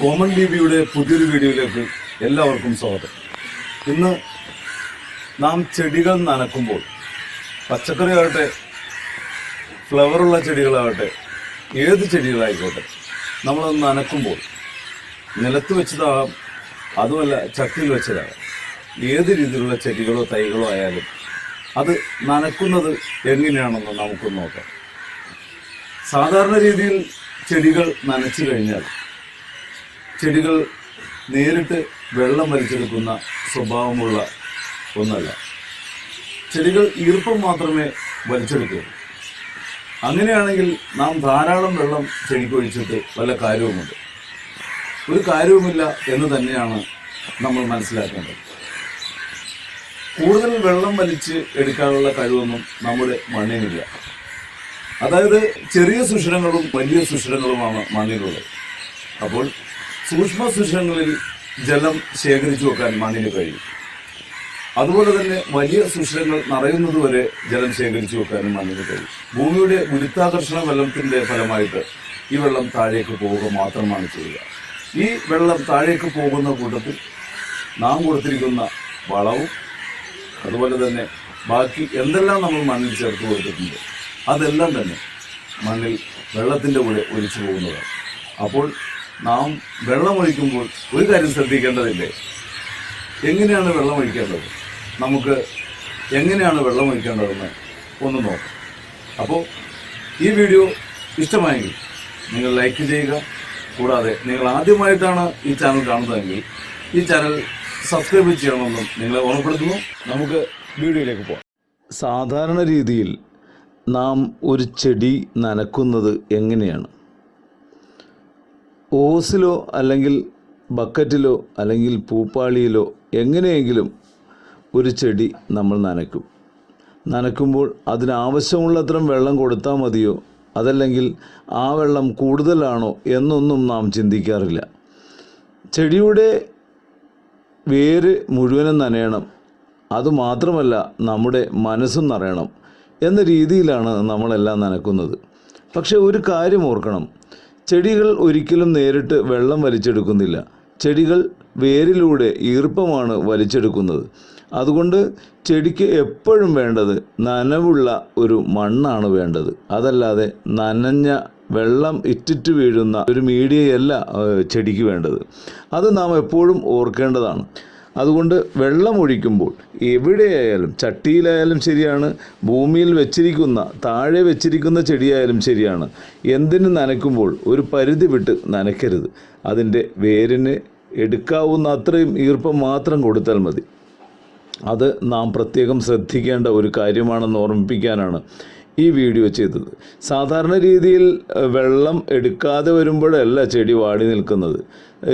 Common ലിപിയുടെ പുതിയൊരു വീഡിയോയിലേക്ക് എല്ലാവർക്കും സ്വാഗതം. ഇന്ന് നാം ചെടികൾ നനക്കുമ്പോൾ പച്ചക്കറിയാകട്ടെ ഫ്ലവറുള്ള ചെടികളാകട്ടെ ഏത് ചെടികളായിക്കോട്ടെ നമ്മളത് നനക്കുമ്പോൾ നിലത്ത് വെച്ചതാകാം അതുമല്ല ചട്ടിയിൽ വെച്ചതാകാം. ഏത് രീതിയിലുള്ള ചെടികളോ തൈകളോ ആയാലും അത് നനക്കുന്നത് എങ്ങനെയാണെന്ന് നമുക്ക് നോക്കാം. സാധാരണ രീതിയിൽ ചെടികൾ നനച്ചു കഴിഞ്ഞാൽ ചെടികൾ നേരിട്ട് വെള്ളം വലിച്ചെടുക്കുന്ന സ്വഭാവമുള്ള ഒന്നല്ല. ചെടികൾ ഈർപ്പം മാത്രമേ വലിച്ചെടുക്കൂ. അങ്ങനെയാണെങ്കിൽ നാം ധാരാളം വെള്ളം ചെടിക്കൊഴിച്ചിട്ട് വല്ല കാര്യവുമുണ്ട്. ഒരു കാര്യവുമില്ല എന്ന് തന്നെയാണ് നമ്മൾ മനസ്സിലാക്കേണ്ടത്. കൂടുതൽ വെള്ളം വലിച്ച് എടുക്കാനുള്ള കഴിവൊന്നും നമ്മുടെ മണ്ണിനില്ല. അതായത് ചെറിയ സുഷിരങ്ങളും വലിയ സുഷിരങ്ങളുമാണ് മണ്ണിലുള്ളത്. അപ്പോൾ സൂക്ഷ്മ സുഷിരങ്ങളിൽ ജലം ശേഖരിച്ചു വെക്കാൻ മണ്ണിന് കഴിയും. അതുപോലെ തന്നെ വലിയ സുഷിരങ്ങൾ നിറയുന്നതുവരെ ജലം ശേഖരിച്ചു വെക്കാനും മണ്ണിന് കഴിയും. ഭൂമിയുടെ ഗുരുത്വാകർഷണ വെള്ളത്തിന്റെ ഫലമായിട്ട് ഈ വെള്ളം താഴേക്ക് പോവുക മാത്രമാണ് ചെയ്യുക. ഈ വെള്ളം താഴേക്ക് പോകുന്ന കൂട്ടത്തിൽ നാം കൊടുത്തിരിക്കുന്ന വളവും അതുപോലെ തന്നെ ബാക്കി എന്തെല്ലാം നമ്മൾ മണ്ണിൽ ചേർത്ത് കൊടുത്തിട്ടുണ്ട് അതെല്ലാം തന്നെ മണ്ണിൽ വെള്ളത്തിന്റെ കൂടെ ഒലിച്ചു പോകുന്നതാണ്. അപ്പോൾ നാം വെള്ളമൊഴിക്കുമ്പോൾ ഒരു കാര്യം ശ്രദ്ധിക്കേണ്ടതില്ലേ? എങ്ങനെയാണ് വെള്ളമൊഴിക്കേണ്ടത് നമുക്ക് എങ്ങനെയാണ് വെള്ളമൊഴിക്കേണ്ടതെന്ന് ഒന്ന് നോക്കാം. അപ്പോൾ ഈ വീഡിയോ ഇഷ്ടമായെങ്കിൽ നിങ്ങൾ ലൈക്ക് ചെയ്യുക. കൂടാതെ നിങ്ങൾ ആദ്യമായിട്ടാണ് ഈ ചാനൽ കാണുന്നതെങ്കിൽ ഈ ചാനൽ സബ്സ്ക്രൈബ് ചെയ്യണമെന്നും നിങ്ങളെ ഓർമ്മപ്പെടുത്തുന്നു. നമുക്ക് വീഡിയോയിലേക്ക് പോകാം. സാധാരണ രീതിയിൽ നാം ഒരു ചെടി നനക്കുന്നത് എങ്ങനെയാണ്? ഓസിലോ അല്ലെങ്കിൽ ബക്കറ്റിലോ അല്ലെങ്കിൽ പൂപ്പാളിയിലോ എങ്ങനെയെങ്കിലും ഒരു ചെടി നമ്മൾ നനയ്ക്കും. നനയ്ക്കുമ്പോൾ അതിനാവശ്യമുള്ളത്രയും വെള്ളം കൊടുത്താൽ മതിയോ? അതല്ലെങ്കിൽ ആ വെള്ളം കൂടുതലാണോ എന്നൊന്നും നാം ചിന്തിക്കാറില്ല. ചെടിയുടെ വേര് മുഴുവനും നനയണം. അതുമാത്രമല്ല നമ്മുടെ മനസ്സും നിറയണം എന്ന രീതിയിലാണ് നമ്മളെല്ലാം നനക്കുന്നത് പക്ഷേ ഒരു കാര്യം ഓർക്കണം. ചെടികൾ ഒരിക്കലും നേരിട്ട് വെള്ളം വലിച്ചെടുക്കുന്നില്ല. ചെടികൾ വേരിലൂടെ ഈർപ്പമാണ് വലിച്ചെടുക്കുന്നത്. അതുകൊണ്ട് ചെടിക്ക് എപ്പോഴും വേണ്ടത് നനവുള്ള ഒരു മണ്ണാണ് വേണ്ടത്. അതല്ലാതെ നനഞ്ഞ വെള്ളം ഇറ്റിറ്റ് വീഴുന്ന ഒരു മീഡിയയല്ല ചെടിക്ക് വേണ്ടത്. അത് നാം എപ്പോഴും ഓർക്കേണ്ടതാണ്. അതുകൊണ്ട് വെള്ളം ഒഴിക്കുമ്പോൾ എവിടെയായാലും ചട്ടിയിലായാലും ശരിയാണ് ഭൂമിയിൽ വെച്ചിരിക്കുന്ന താഴെ വെച്ചിരിക്കുന്ന ചെടിയായാലും ശരിയാണ്. എന്തിന് നനയ്ക്കുമ്പോൾ ഒരു പരിധി വിട്ട് നനയ്ക്കരുത്. അതിന്റെ വേരിന് എടുക്കാവുന്ന അത്രയും ഈർപ്പം മാത്രം കൊടുത്താൽ മതി. അത് നാം പ്രത്യേകം ശ്രദ്ധിക്കേണ്ട ഒരു കാര്യമാണെന്ന് ഓർമ്മിപ്പിക്കാനാണ് ഈ വീഡിയോ ചെയ്തത്. സാധാരണ രീതിയിൽ വെള്ളം എടുക്കാതെ വരുമ്പോഴല്ല ചെടി വാടി നിൽക്കുന്നത്.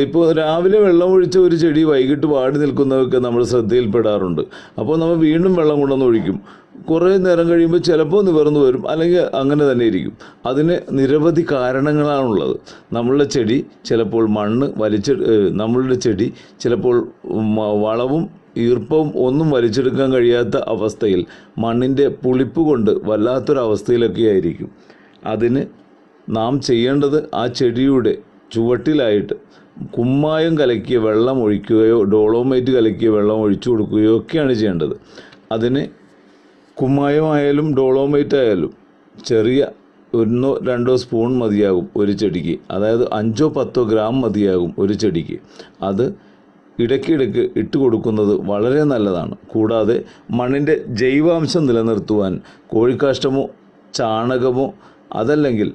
ഇപ്പോൾ രാവിലെ വെള്ളം ഒഴിച്ച ഒരു ചെടി വൈകിട്ട് വാടി നിൽക്കുന്നതൊക്കെ നമ്മൾ ശ്രദ്ധയിൽപ്പെടാറുണ്ട്. അപ്പോൾ നമ്മൾ വീണ്ടും വെള്ളം കൊണ്ടുവന്ന് ഒഴിക്കും. കുറേ നേരം കഴിയുമ്പോൾ ചിലപ്പോൾ നിവർന്നു വരും അല്ലെങ്കിൽ അങ്ങനെ തന്നെ ഇരിക്കും. അതിന് നിരവധി കാരണങ്ങളാണുള്ളത്. നമ്മളുടെ ചെടി ചിലപ്പോൾ മണ്ണ് വലിച്ച് നമ്മളുടെ ചെടി ചിലപ്പോൾ വളവും ഈർപ്പവും ഒന്നും വലിച്ചെടുക്കാൻ കഴിയാത്ത അവസ്ഥയിൽ മണ്ണിന്റെ പുളിപ്പ് കൊണ്ട് വല്ലാത്തൊരവസ്ഥയിലൊക്കെ ആയിരിക്കും അതിന് നാം ചെയ്യേണ്ടത് ആ ചെടിയുടെ ചുവട്ടിലായിട്ട് കുമ്മായം കലക്കിയ വെള്ളം ഒഴിക്കുകയോ ഡോളോമൈറ്റ് കലക്കിയ വെള്ളം ഒഴിച്ചു കൊടുക്കുകയോ ഒക്കെയാണ് ചെയ്യേണ്ടത്. അതിന് കുമ്മായമായാലും ഡോളോമൈറ്റ് ആയാലും ചെറിയ ഒന്നോ രണ്ടോ സ്പൂൺ മതിയാകും ഒരു ചെടിക്ക്. അതായത് അഞ്ചോ പത്തോ ഗ്രാം മതിയാകും ഒരു ചെടിക്ക്. അത് ഇടയ്ക്കിടയ്ക്ക് ഇട്ട് കൊടുക്കുന്നത് വളരെ നല്ലതാണ്. കൂടാതെ മണ്ണിന്റെ ജൈവാംശം നിലനിർത്തുവാൻ കോഴിക്കാഷ്ടമോ ചാണകമോ അതല്ലെങ്കിൽ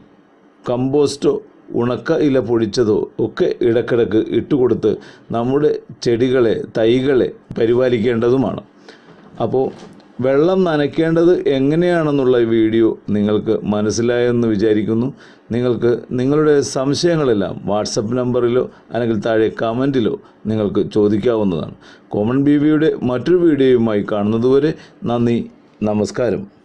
കമ്പോസ്റ്റോ ഉണക്ക ഇല പൊടിച്ചതോ ഒക്കെ ഇടക്കിടക്ക് ഇട്ടുകൊടുത്ത് നമ്മുടെ ചെടികളെ തൈകളെ പരിപാലിക്കേണ്ടതുമാണ്. അപ്പോൾ വെള്ളം നനയ്ക്കേണ്ടത് എങ്ങനെയാണെന്നുള്ള വീഡിയോ നിങ്ങൾക്ക് മനസ്സിലായെന്ന് വിചാരിക്കുന്നു. നിങ്ങൾക്ക് നിങ്ങളുടെ സംശയങ്ങളെല്ലാം വാട്സപ്പ് നമ്പറിലോ അല്ലെങ്കിൽ താഴെ കമന്റിലോ നിങ്ങൾക്ക് ചോദിക്കാവുന്നതാണ്. കോമൺ ബി വിയുടെ മറ്റൊരു വീഡിയോയുമായി കാണുന്നതുവരെ നന്ദി നമസ്കാരം.